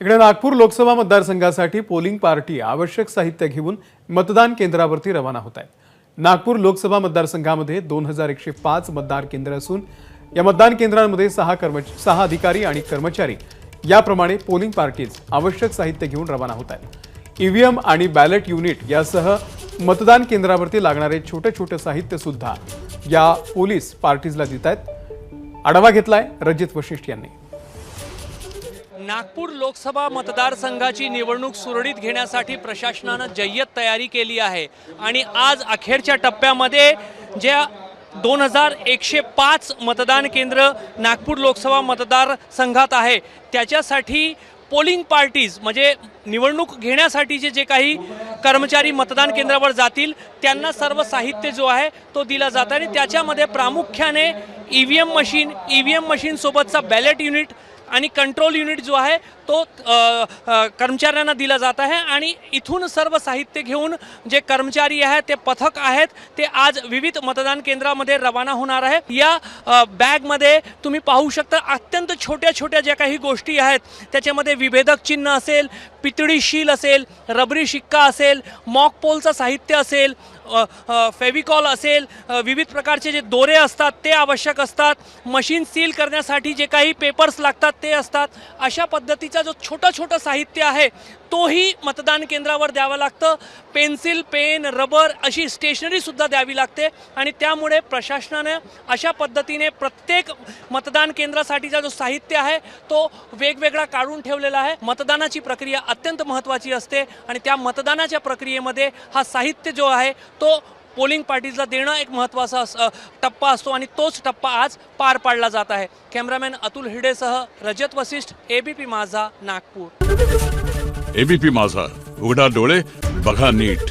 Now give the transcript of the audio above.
इकडे नागपूर लोकसभा मतदारसंघासाठी polling party आवश्यक साहित्य घेऊन मतदान केंद्रावरती रवाना होत आहेत. नागपूर लोकसभा मतदारसंघामध्ये दोन हजार एकशे पाच मतदार केंद्र असून या मतदान केंद्रांमध्ये सहा कर्मच सहा अधिकारी आणि कर्मचारी याप्रमाणे पोलिंग पार्टीज आवश्यक साहित्य घेऊन रवाना होत आहेत. ईव्हीएम आणि बॅलेट युनिट यासह मतदान केंद्रावरती लागणारे छोटे छोटे साहित्य सुद्धा या पोलीस पार्टीजला देत आहेत. आढावा घेतलाय रजित वशिष्ठ यांनी. नागपूर लोकसभा मतदारसंघाची निवडणूक सुरळीत घेण्यासाठी प्रशासनानं जय्यत तयारी केली आहे. आणि आज अखेरच्या टप्प्यामध्ये ज्या दोन हजार एकशे पाच मतदान केंद्र नागपूर लोकसभा मतदारसंघात आहे त्याच्यासाठी पोलिंग पार्टीज म्हणजे निवडणूक घेण्यासाठीचे जे काही कर्मचारी मतदान केंद्रावर जातील त्यांना सर्व साहित्य जो आहे तो दिला जातो आणि त्याच्यामध्ये प्रामुख्याने E V M machine E V M मशीनसोबतचा ballot unit आणि कंट्रोल युनिट जो आहे तो कर्मचाऱ्यांना दिला जात आहे. आणि इथून सर्व साहित्य घेऊन जे कर्मचारी आहेत ते पथक आहेत ते आज विविध मतदान केंद्रामध्ये रवाना होणार आहे. या बॅगमध्ये तुम्ही पाहू शकता अत्यंत छोट्या छोट्या ज्या काही गोष्टी आहेत त्याच्यामध्ये विभेदक चिन्ह असेल पितळी शील असेल रबरी शिक्का असेल मॉक पोलचं साहित्य असेल फेविकॉल असेल विविध प्रकारचे जे दोरे असतात ते आवश्यक असतात. मशीन सील करण्यासाठी जे काही पेपर्स लागतात ते असतात. अशा पद्धतीचा जो छोटं छोटं साहित्य आहे तोही मतदान केंद्रावर द्यावं लागतं. पेन्सिल पेन रबर अशी स्टेशनरीसुद्धा द्यावी लागते आणि त्यामुळे प्रशासनाने अशा पद्धतीने प्रत्येक मतदान केंद्रासाठीचा जो साहित्य आहे तो वेगवेगळा काढून ठेवलेला आहे. मतदानाची प्रक्रिया अत्यंत महत्त्वाची असते आणि त्या मतदानाच्या प्रक्रियेमध्ये हा साहित्य जो आहे तो पोलिंग पार्टीजला देणं एक महत्त्वाचा टप्पा असतो आणि तोच टप्पा आज पार पाडला जात आहे. कॅमेरामॅन अतुल हिडेसह रजत वसिष्ठ एबीपी माझा नागपूर. एबीपी माझा उघडा डोळे बघा नीट.